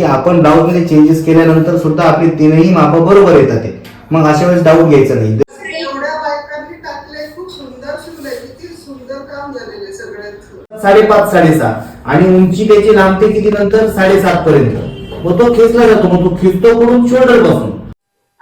की आपण डाऊटमध्ये चेंजेस केल्यानंतर सुद्धा आपली तीनही मापं बरोबर येतात. ते. मग अशा वेळेस डाऊट घ्यायचा नाही. एवढ्या बायकांनी टाकले खूप सुंदर शिवले किती सुंदर काम झालेले सगळ्यांचं. साडेपाच साडेसहा. आणि उंची त्याची लांबते किती नंतर? साडेसात पर्यंत. मग तो खेचला जातो मग तो खिचतो कडून शोल्डरपासून.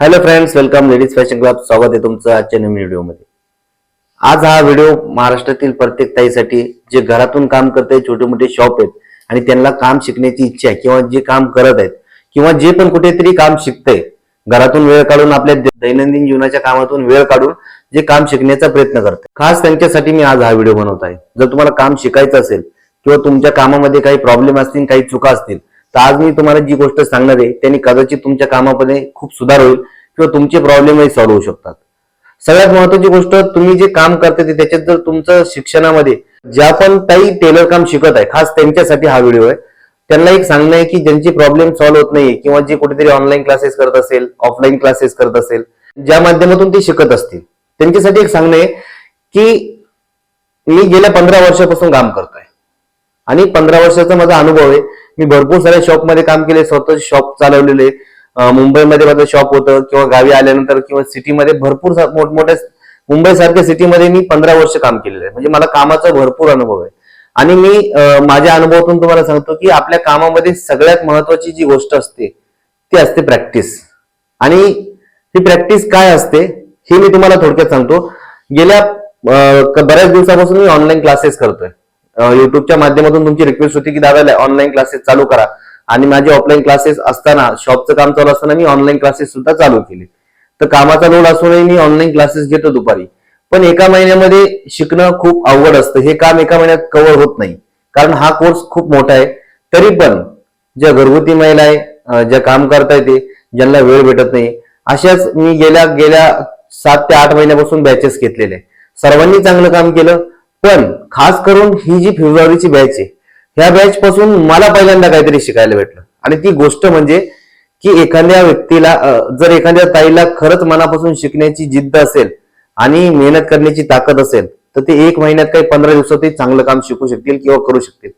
Hello friends welcome ladies fashion club स्वागत आहे तुमचं आजच्या नवीन व्हिडिओमध्ये. आज हा व्हिडिओ महाराष्ट्रातील प्रत्येक ताईसाठी जे घरातून काम करत छोटे मोठे शॉप आहेत आणि त्यांना काम शिकण्याची इच्छा आहे किंवा जे काम करत आहेत किंवा जे पण कुठेतरी काम शिकतंय घरातून वेळ काढून आपल्या दैनंदिन जीवनाच्या कामातून वेळ काढून जे काम शिकण्याचा प्रयत्न करते खास त्यांच्यासाठी मी आज हा व्हिडिओ बनवत आहे. जर तुम्हाला काम शिकायचं असेल किंवा तुमच्या कामामध्ये काही प्रॉब्लेम असतील काही चुका असतील तर आज मी तुम्हाला जी गोष्ट सांगणार आहे त्यांनी कदाचित तुमच्या कामामध्ये खूप सुधार होईल किंवा तुमचे प्रॉब्लेमही सॉल्व्ह होऊ शकतात. सगळ्यात महत्वाची गोष्ट तुम्ही जे काम करता ते त्याच्यात जर तुमचं शिक्षणामध्ये ज्या पण काही टेलर काम शिकत आहे खास त्यांच्यासाठी हा व्हिडिओ आहे. त्यांना एक सांगणं आहे की ज्यांची प्रॉब्लेम सॉल्व्ह होत नाही किंवा जे कुठेतरी ऑनलाईन क्लासेस करत असेल ऑफलाईन क्लासेस करत असेल ज्या माध्यमातून ते शिकत असतील. त्यांच्यासाठी एक सांगणं आहे की मी गेल्या पंधरा वर्षापासून काम करतोय. आणि पंधरा वर्षाचा माझा अनुभव आहे मी भरपूर साऱ्या शॉपमध्ये काम केले स्वतः शॉप चालवलेले मुंबईमध्ये माझं शॉप होतं किंवा गावी आल्यानंतर किंवा सिटीमध्ये भरपूर मोठमोठ्या मुंबई सारख्या सिटीमध्ये मी पंधरा वर्ष काम केलेलं आहे. म्हणजे मला कामाचा भरपूर अनुभव आहे. आणि मी माझ्या अनुभवातून तुम्हाला सांगतो की आपल्या कामामध्ये सगळ्यात महत्वाची जी गोष्ट असते ती असते प्रॅक्टिस. आणि ही प्रॅक्टिस काय असते हे मी तुम्हाला थोडक्यात सांगतो. गेल्या बऱ्याच दिवसापासून मी ऑनलाईन क्लासेस करतोय. युट्यूबच्या माध्यमातून तुमची रिक्वेस्ट होती की दादा ऑनलाईन क्लासेस चालू करा. आणि माझे ऑफलाईन क्लासेस असताना शॉपचं काम चालू असताना मी ऑनलाईन क्लासेस सुद्धा चालू केले. तर कामाचा लोड असूनही मी ऑनलाईन क्लासेस घेतो दुपारी. पण एका महिन्यामध्ये शिकणं खूप अवघड असतं. हे काम एका महिन्यात कव्हर होत नाही. कारण हा कोर्स खूप मोठा आहे. तरी पण ज्या घरगुती महिला आहे ज्या काम करता येते ज्यांना वेळ भेटत नाही अशाच मी गेल्या गेल्या सात ते आठ महिन्यापासून बॅचेस घेतलेले सर्वांनी चांगलं काम केलं पण खास करून ही जी फेब्रुवारीची बॅच आहे ह्या बॅच पासून मला पहिल्यांदा काहीतरी शिकायला भेटलं. आणि ती गोष्ट म्हणजे की एखाद्या व्यक्तीला जर एखाद्या ताईला खरंच मनापासून शिकण्याची जिद्द असेल आणि मेहनत करण्याची ताकद असेल तर ते एक महिन्यात काही पंधरा दिवसातही चांगलं काम शिकू शकतील किंवा करू शकतील.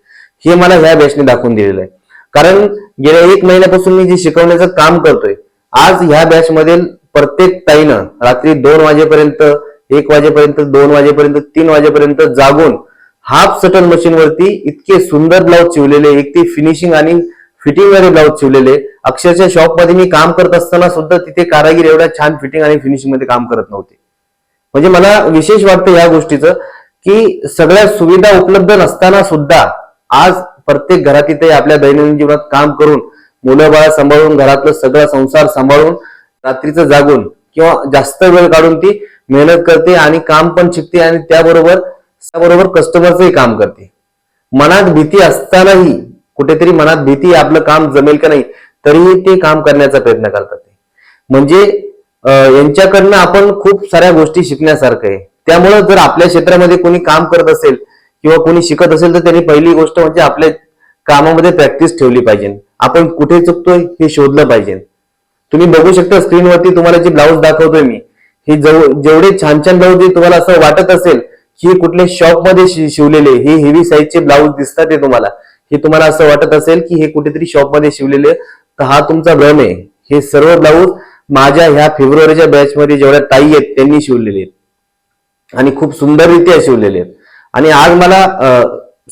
हे मला ह्या बॅचने दाखवून दिलेलं आहे. कारण गेल्या एक महिन्यापासून मी जे शिकवण्याचं काम करतोय आज ह्या बॅच मधील प्रत्येक ताईनं रात्री दोन वाजेपर्यंत एक वाजेपर्यंत दोन वाजेपर्यंत तीन वाजेपर्यंत जागून हाफ सटल मशीन वरती इतके सुंदर ब्लाऊज शिवलेले एक ती फिनिशिंग आणि फिटिंगमध्ये ब्लाऊज शिवलेले. अक्षरशः शॉपमध्ये मी काम करत असताना सुद्धा तिथे कारागीर एवढ्या छान फिटिंग आणि फिनिशिंगमध्ये काम करत नव्हते. म्हणजे मला विशेष वाटतं या गोष्टीचं की सगळ्या सुविधा उपलब्ध नसताना सुद्धा आज प्रत्येक घरात इथे आपल्या दैनंदिन जीवनात काम करून मुलं बाळ सांभाळून घरातलं सगळा संसार सांभाळून रात्रीचं जागून किंवा जास्त वेळ काढून ती मेहनत करते आणि काम पण शिकते आणि त्याबरोबर त्याबरोबर कस्टमरचंही काम करते. मनात भीती असतानाही कुठेतरी मनात भीती आपलं काम जमेल का नाही तरीही ते काम करण्याचा प्रयत्न करतात म्हणजे यांच्याकडनं आपण खूप साऱ्या गोष्टी शिकण्यासारखं आहे. त्यामुळं जर आपल्या क्षेत्रामध्ये कोणी काम करत असेल किंवा कोणी शिकत असेल तर त्यांनी पहिली गोष्ट म्हणजे आपल्या कामामध्ये प्रॅक्टिस ठेवली पाहिजे. आपण कुठे चुकतोय हे शोधलं पाहिजे. तुम्ही बघू शकता स्क्रीनवरती तुम्हाला जे ब्लाऊज दाखवतोय मी हे जेवढे छान छान ब्लाऊज तुम्हाला असं वाटत असेल की हे कुठल्या शॉपमध्ये शिवलेले हे हेवी साईजचे ब्लाऊज दिसतात ते तुम्हाला. हे तुम्हाला असं वाटत असेल की हे कुठेतरी शॉपमध्ये शिवलेले तर हा तुमचा भ्रम आहे. हे सर्व ब्लाऊज माझ्या ह्या फेब्रुवारीच्या बॅचमध्ये जेवढ्या ताई आहेत त्यांनी शिवलेले आहेत. आणि खूप सुंदररित्या शिवलेले आहेत. आणि आज मला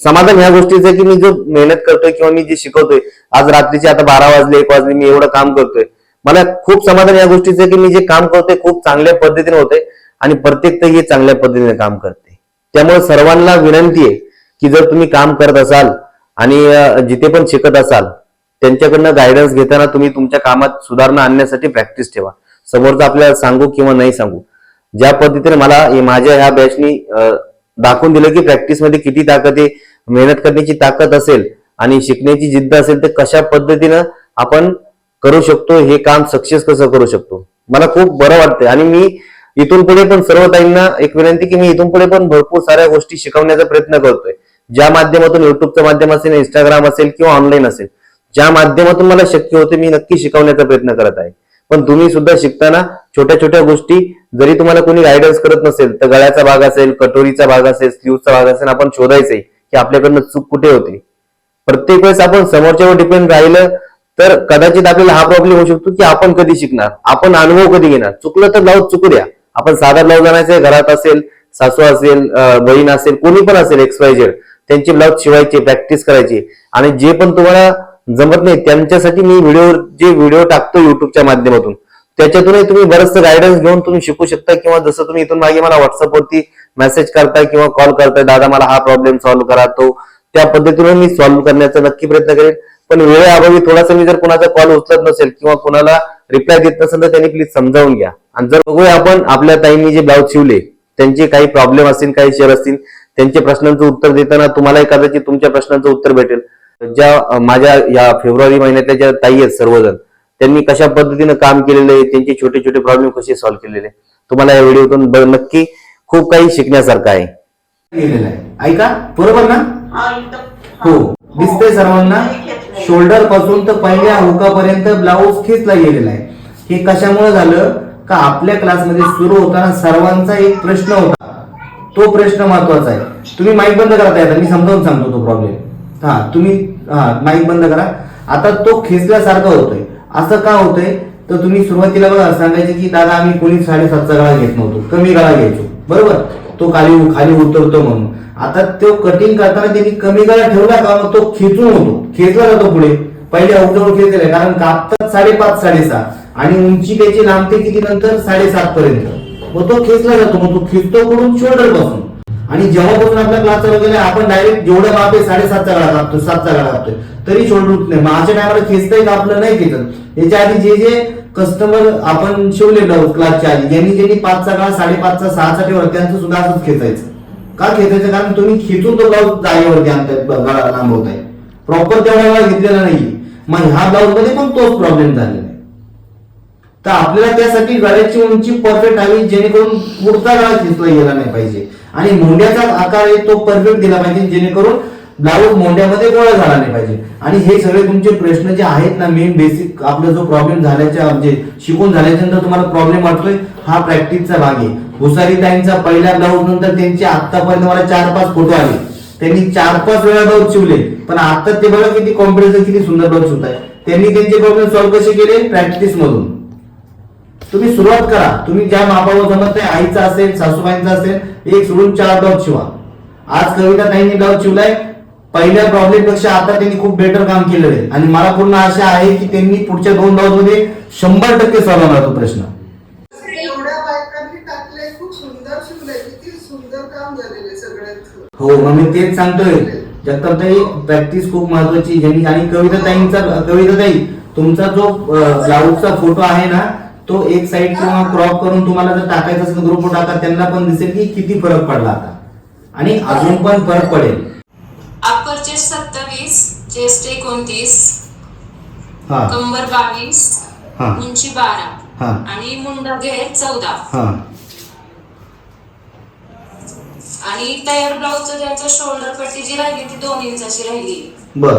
समाधान ह्या गोष्टीचं की मी जो मेहनत करतोय किंवा मी जे शिकवतोय आज रात्रीचे आता बारा वाजले एक वाजले मी एवढं काम करतोय. मला खूप समाधान या गोष्टीचं की मी जे काम करतोय खूप चांगल्या पद्धतीने होते आणि प्रत्येक हे चांगल्या पद्धतीने काम करते त्यामुळे सर्वांना विनंती आहे की जर तुम्ही काम करत असाल आणि जिथे पण शिकत असाल त्यांच्याकडनं गायडन्स घेताना तुम्ही तुमच्या कामात सुधारणा आणण्यासाठी प्रॅक्टिस ठेवा. समोरचं आपल्याला सांगू किंवा नाही सांगू. ज्या पद्धतीने मला माझ्या ह्या बॅचनी दाखवून दिलं की प्रॅक्टिसमध्ये किती ताकद आहे मेहनत करण्याची ताकद असेल आणि शिकण्याची जिद्द असेल तर कशा पद्धतीनं आपण करू शकतो हे काम सक्सेस कसं करू शकतो? मला खूप बरं वाटतंय. आणि मी इथून पुढे पण सर्व ताईंना एक विनंती की मी इथून पुढे पण भरपूर साऱ्या गोष्टी शिकवण्याचा प्रयत्न करतोय. ज्या माध्यमातून युट्यूबचं माध्यम असेल इंस्टाग्राम असेल किंवा ऑनलाईन असेल ज्या माध्यमातून मला शक्य होते मी नक्की शिकवण्याचा प्रयत्न करत आहे. पण तुम्ही सुद्धा शिकताना छोट्या छोट्या गोष्टी जरी तुम्हाला कोणी गायडन्स करत नसेल तर गळ्याचा भाग असेल कटोरीचा भाग असेल स्लीवचा भाग असेल आपण शोधायचंय की आपल्याकडनं चूक कुठे होते. प्रत्येक वेळेस आपण समोरच्यावर डिपेंड राहिलं तर कदाचित आपल्याला हा प्रॉब्लेम होऊ शकतो की आपण कधी शिकणार? आपण अनुभव कधी घेणार? चुकलं तर ब्लाऊज चुकू द्या. आपण साधा ब्लाऊज आणायचं घरात असेल सासू असेल बहीण असेल कोणी पण असेल एक्स त्यांचे ब्लाऊज शिवायचे प्रॅक्टिस करायची. आणि जे पण तुम्हाला जमत नाही त्यांच्यासाठी मी व्हिडिओ जे व्हिडिओ टाकतो युट्यूबच्या माध्यमातून त्याच्यातूनही तुम्ही बरंचसं गायडन्स घेऊन तुम्ही शिकू शकता किंवा जसं तुम्ही इथून मागे मला व्हॉट्सअपवरती मेसेज करताय किंवा कॉल करताय दादा मला हा प्रॉब्लेम सॉल्व्ह करा. तो त्या पद्धतीने मी सॉल्व्ह करण्याचा नक्की प्रयत्न करेन. पण वेळेअभावी थोडासा मी जर कुणाचा कॉल उचलत नसेल किंवा कुणाला रिप्लाय देत नसेल तर त्यांनी प्लीज समजावून घ्या. आणि जर बघूया आपण आपल्या ताईंनी जे ब्लाऊज शिवले त्यांचे काही प्रॉब्लेम असतील काही शेअर असतील त्यांच्या प्रश्नांचं उत्तर देताना तुम्हालाही कदाचित तुमच्या प्रश्नांचं उत्तर भेटेल. ज्या माझ्या या फेब्रुवारी महिन्यातल्या ज्या ताई आहेत सर्वजण त्यांनी कशा पद्धतीनं काम केलेलं आहे त्यांचे छोटे छोटे प्रॉब्लेम कसे सॉल्व्ह केलेले. तुम्हाला या व्हिडिओतून ब- नक्की खूप काही शिकण्यासारखं आहे. ऐका बरोबर ना? हा हो. दिसतंय सर्वांना? शोल्डरपासून तर पहिल्या हुकापर्यंत ब्लाऊज खेचला गेलेला आहे. हे कशामुळे झालं? का आपल्या क्लासमध्ये सुरू होताना सर्वांचा एक प्रश्न होता. तो प्रश्न महत्त्वाचा आहे. तुम्ही माईक बंद करता येतात मी समजावून सांगतो तो प्रॉब्लेम हा तुम्ही हा माईक बंद करा. आता तो खेचल्यासारखा होतोय. असं का होतंय? तर तुम्ही सुरुवातीला बघा सांगायचे की दादा आम्ही कोणी साडेसातचा गळा घेत नव्हतो. कमी गळा घ्यायचो. बरोबर? तो खाली खाली उतरतो म्हणून. आता तो कटिंग करताना त्यांनी कमी गळा ठेवला का? मग तो खेचून होतो. खेचला जातो पुढे. पहिले अवजवळ खेचलेला आहे कारण कापतात साडेपाच साडेसहा. आणि उंची त्याची लांबते किती नंतर? साडेसात पर्यंत. मग तो खेचला जातो मग तो खेचतो कुठून शोल्डरपासून. आणि जेव्हापासून आपला क्लास चालू केला आपण डायरेक्ट जेवढं माप आहे साडेसातचा गळा कापतो सातचा गळा कापतोय तरी शोल्डर उठत नाही. मग अशा टायमाला खेचतंय का आपलं नाही खेचत? याच्या आधी जे जे कस्टमर आपण शिवले ब्लाऊज क्लासच्या आधी ज्यांनी ज्यांनी पाचचा गळा साडेपाचचा सहाचा ठेवला त्यांचं सुद्धा असंच खेचायचं. का खेचायचं? कारण तुम्ही खेचून तो ब्लाऊज जागेवरती आणताय गळा लांबवताय. प्रॉपर तेवढा वेळा घेतलेला नाही मग ह्या ब्लाऊजमध्ये पण तोच प्रॉब्लेम झालेला तर आपल्याला त्यासाठी गळ्याची उंची परफेक्ट हवी जेणेकरून पुढचा गळा खेचला गेला नाही पाहिजे. आणि मोंड्याचा आकार आहे तो परफेक्ट दिला पाहिजे जेणेकरून ब्लाऊज मोंड्यामध्ये गोळा झाला नाही पाहिजे. आणि हे सगळे तुमचे प्रश्न जे आहेत ना मेन बेसिक आपला जो प्रॉब्लेम झाल्याच्या म्हणजे शिकून झाल्याच्यानंतर तुम्हाला प्रॉब्लेम वाटतोय हा प्रॅक्टिसचा भाग आहे. भुसारी ताईंचा पहिल्या ब्लाऊज नंतर त्यांचे आतापर्यंत मला चार पाच फोटो आले. त्यांनी चार पाच वेळा ब्लाऊज शिवले. पण आता ते बघा किती कॉम्पिटिशन किती सुंदर ब्लाऊज होत आहे त्यांनी त्यांचे प्रॉब्लेम सॉल्व्ह कसे केले? प्रॅक्टिस मधून. तुम्ही सुरुवात करा. तुम्ही ज्या मापावर जमत नाही आईचा असेल सासूबाईंचा असेल एक सोडून चार ब्लाऊज शिवा. आज कविता ताईंनी ब्लाऊज शिवलाय पहिल्या प्रॉब्लेमपेक्षा आता त्यांनी खूप बेटर काम केलेलं आहे. आणि मला पूर्ण आशा आहे की त्यांनी पुढच्या दोन ब्लाऊजमध्ये शंभर टक्के सॉल्व्ह होणार तो प्रश्न. एवढ्या बायकांनी टाकले खूप सुंदर शिवले किती सुंदर काम झालेले सगळ्यांचं. हो मग मी तेच सांगतोय. जगतापताई प्रॅक्टिस खूप महत्वाची आणि कविता ताईंचा कविता ताई तुमचा जो ब्लाऊजचा फोटो आहे ना तो एक साइड किंवा क्रॉप करून तुम्हाला जर टाकायचा असेल ग्रुप टाका त्यांना पण दिसेल की किती फरक पडला आता. आणि अजून पण फरक पडेल. अप्पर चेस्ट सत्तावीस चेस्ट एकोणतीस हा. कंबर बावीस हा. उंची बारा हा. आणि मुंडा घेर चौदा. हा. आणि तयार ब्लाऊजचं ज्यांचं शोल्डर पट्टी जी राहिली ती दोन इंचाची राहिली. बर.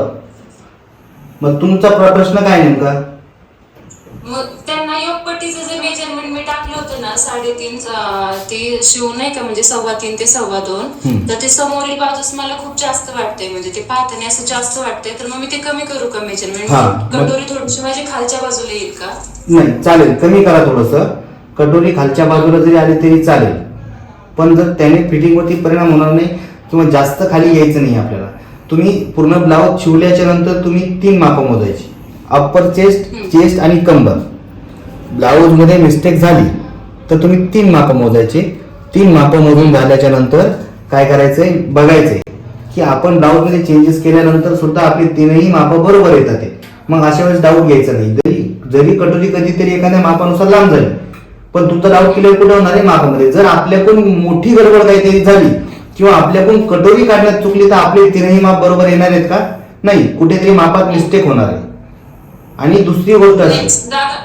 मग तुमचा प्र- प्रश्न काय नेमका? मग होतं ना साडेतीन ते शिवून नाही का म्हणजे सव्वा तीन ते सव्वा दोन. तर ते समोरील बाजूस मला खूप जास्त वाटतंय म्हणजे ते पाहताना असं जास्त वाटतंय. तर मग मी ते कमी करू का मेजरमेंट हा, मग- कटोरी थोडीशी माझी खालच्या बाजूला येईल का? नाही चालेल. कमी करा थोडस. कटोरी खालच्या बाजूला जरी आली तरी चालेल. पण जर त्याने फिटिंगवरती परिणाम होणार नाही किंवा जास्त खाली यायचं नाही आपल्याला. तुम्ही पूर्ण ब्लाऊज शिवल्याच्या नंतर तुम्ही तीन मापं मोजायची. अप्पर चेस्ट चेस्ट आणि कंबर ब्लाऊजमध्ये मिस्टेक झाली तर तुम्ही तीन मापं मोजायचे. तीन मापं मोजून झाल्याच्यानंतर काय करायचंय? बघायचंय. की आपण डाऊटमध्ये चेंजेस केल्यानंतर सुद्धा आपली तीनही मापं बरोबर येतात. मग अशा वेळेस डाऊट घ्यायचा नाही. जरी जरी कटोरी कधीतरी एखाद्या मापानुसार लांब झाली पण तुमचा डाऊट क्लिअर कुठे होणार आहे? मापामध्ये. जर आपल्याकडून मोठी गडबड काहीतरी झाली किंवा आपल्याकडून कटोरी काढण्यात चुकली तर आपले तीनही माप बरोबर येणार आहेत का? नाही. कुठेतरी मापात मिस्टेक होणार आहे. आणि दुसरी गोष्ट अशी.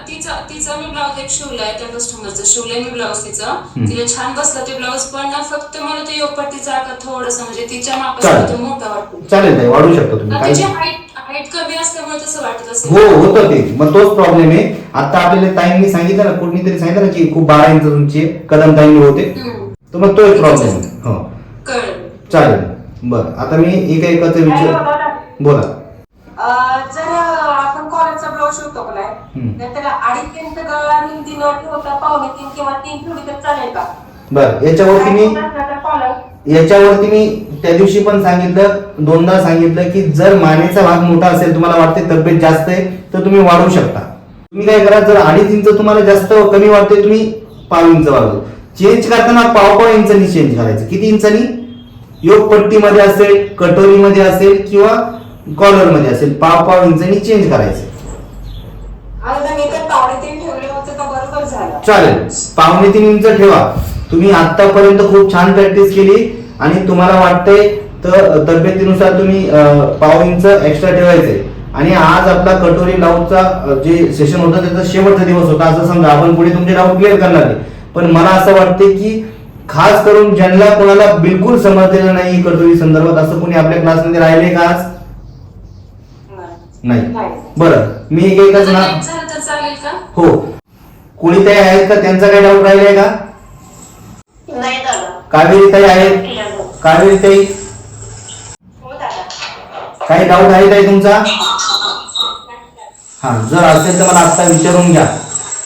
तिचा तिचा मी ब्लाऊज एक शिवलाय त्या कस्टमरचं शिवलंय मी ब्लाऊज तिचं. तिला छान बसला ते ब्लाऊज पण ना फक्त मला ते योगपट्टीचा आकार थोडस म्हणजे तिच्या चालेल. मापासाठी मोठा वाटतो. चालेल ताई वाढू शकता तुम्ही. काही तिची हाईट हाईट कमी असल्यामुळे तसं वाटत असेल. हो होतं ते. मग तोच प्रॉब्लेम आहे. आता आपल्याला ताईंनी सांगितलं ना कोणीतरी सांगितलं ना की खूप बारा इंच उंची आहे, कदम ताईंनी होते. तर मग तो एक प्रॉब्लेम आहे. हो. चालेल. बरं. आता मी एका एकाचा विचार बोला. जर ब्लाऊज शिवतो का. नाही? तर त्याला अडीच इंच गळा रुंदी न ठेवता पावणे तीन किंवा तीन ठेवली तर चालेल का? बर याच्यावरती मी तर याच्यावरती मी त्या दिवशी पण सांगितलं दोनदा सांगितलं की जर मानेचा भाग मोठा असेल तुम्हाला वाटते तब्येत जास्त आहे तर तुम्ही वाढवू शकता. तुम्ही काय करा जर अडीच इंच तुम्हाला जास्त कमी वाटते तुम्ही पाव इंच वाढवू. चेंज करताना पाव पाव इंचानी चेंज करायचं. किती इंचानी? योग पट्टीमध्ये असेल कटोरीमध्ये असेल किंवा कॉलरमध्ये असेल पाव पाव इंचानी चेंज करायचं. चालेल. पावणे तीन इंच ठेवा. तुम्ही आतापर्यंत खूप छान प्रॅक्टिस केली आणि तुम्हाला वाटतंय तर तब्येतीनुसार तुम्ही पाव इंच एक्स्ट्रा ठेवायचे. आणि आज आपला कटोरी डाऊटचा जे सेशन होतं त्याचा शेवटचा दिवस होता. असं समजा आपण पुढे तुमचे डाऊट क्लिअर करणार पण मला असं वाटते की खास करून ज्यांना कोणाला बिलकुल समजलेलं नाही कटोरी संदर्भात असं कोणी आपल्या क्लासमध्ये राहिले का आज? नाही. बरं. मी एक एकच जर ना हो. कोणी ताई आहेत का? त्यांचा काही डाऊट राहिलाय का? कावेरी ताई आहेत. झालं. कावेरी ताई? हो दादा. काही डाऊट आहे ताई तुमचा? हा जर असेल तर मला आता विचारून घ्या.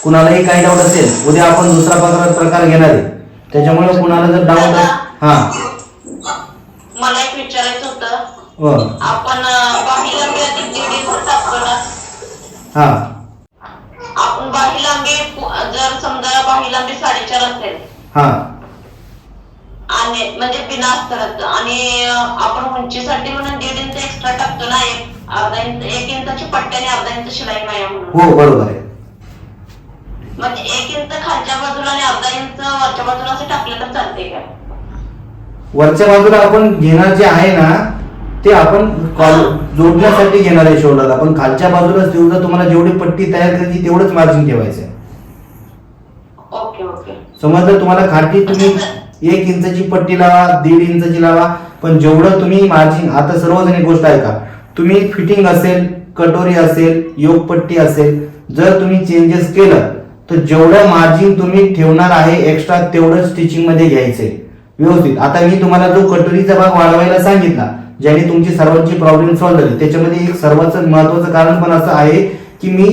कुणालाही काही डाऊट असेल उद्या आपण दुसरा प्रकार प्रकार घेणार आहे. त्याच्यामुळे कुणाला जर डाऊट हा. मला एक विचारायचं होतं. हो आपण अं, बाही लांबी आधी दीड इंच टाकतो ना? हा. आपण बाही लांबी जर समजा बाही लांबी साडेचार असेल हा. आणि म्हणजे बिना अस्तराचं आणि आपण उंचीसाठी म्हणून दीड इंच एक्स्ट्रा टाकतो ना एक अर्धा इंच एक इंचाची पट्टी आणि अर्धा इंच शिलाई माया म्हणून. हो बरोबर आहे. म्हणजे एक इंच खालच्या बाजूला आणि अर्धा इंच वरच्या बाजूला असं टाकलं तर चालते का? वरच्या बाजूला आपण घेणार जे आहे ना ते आपण कॉल- जोडण्यासाठी घेणार आहे शोल्डर आपण खालच्या बाजूला तेवढं तुम्हाला जेवढी पट्टी तयार करायची तेवढंच मार्जिन ठेवायचं आहे. Okay okay. समजलं तुम्हाला खाटी तुम्ही एक इंचाची पट्टी लावा दीड इंचाची लावा पण जेवढं तुम्ही मार्जिन आता सर्वजण एक गोष्ट आहे का तुम्ही फिटिंग असेल कटोरी असेल योगपट्टी असेल जर तुम्ही चेंजेस केलं तर जेवढं मार्जिन तुम्ही ठेवणार आहे एक्स्ट्रा तेवढं स्टिचिंगमध्ये घ्यायचंय. व्यवस्थित. आता मी तुम्हाला जो कटोरीचा भाग वाढवायला सांगितला ज्याने तुमची सर्वांची प्रॉब्लेम सॉल्व्ह झाली. त्याच्यामध्ये एक सर्वांचं महत्वाचं कारण पण असं आहे की मी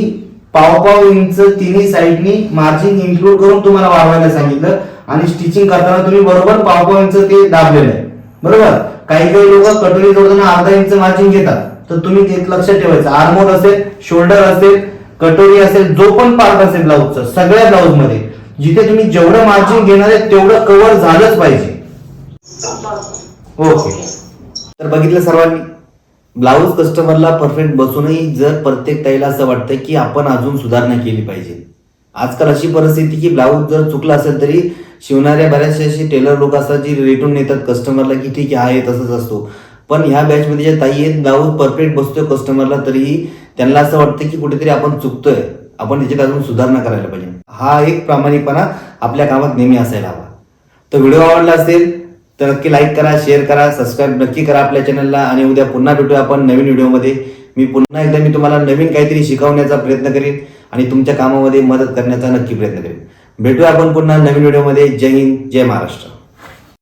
पाव पाव इंच तिन्ही साईडनी मार्जिन इन्क्लूड करून तुम्हाला वाढवायला सांगितलं आणि स्टिचिंग करताना तुम्ही बरोबर पाव पाव इंच ते दाबलेलं आहे. बरोबर? काही काही लोक कटोरी जोडताना अर्धा इंच मार्जिन घेतात. तर तुम्ही ते लक्षात ठेवायचं. आर्मोर असेल शोल्डर असेल कटोरी असेल जो पण पार्ट असेल ब्लाऊजचा सगळ्या ब्लाऊजमध्ये. जिथे तुम्ही जेवढं मार्जिन घेणार आहे तेवढं कव्हर झालंच पाहिजे. ओके. तर बघितलं सर्वांनी. ब्लाऊज कस्टमरला परफेक्ट बसूनही जर प्रत्येक ताईला असं वाटतं की आपण अजून सुधारणा केली पाहिजे. आजकाल अशी परिस्थिती की ब्लाऊज जर चुकला असेल तरी शिवणाऱ्या बऱ्याचशे अशी टेलर लोक असतात जी रिटून नेतात कस्टमरला की ठीक आहे आहे तसंच असतो. पण ह्या बॅचमध्ये ज्या ताई आहेत ब्लाऊज परफेक्ट बसतोय कस्टमरला तरीही त्यांना असं वाटतं की कुठेतरी आपण चुकतोय. आपण त्याच्यात अजून सुधारणा करायला पाहिजे. हा एक प्रामाणिकपणा आपल्या कामात नेहमी असायला हवा. तर व्हिडिओ आवडला असेल तर नक्की लाईक करा शेअर करा सबस्क्राईब नक्की करा आपल्या चॅनलला आणि उद्या पुन्हा भेटूया आपण नवीन व्हिडिओमध्ये मी पुन्हा एकदा मी तुम्हाला नवीन काहीतरी शिकवण्याचा प्रयत्न करेन आणि तुमच्या कामामध्ये मदत करण्याचा नक्की प्रयत्न करेन. भेटूया आपण पुन्हा नवीन व्हिडिओमध्ये जय हिंद जय महाराष्ट्र.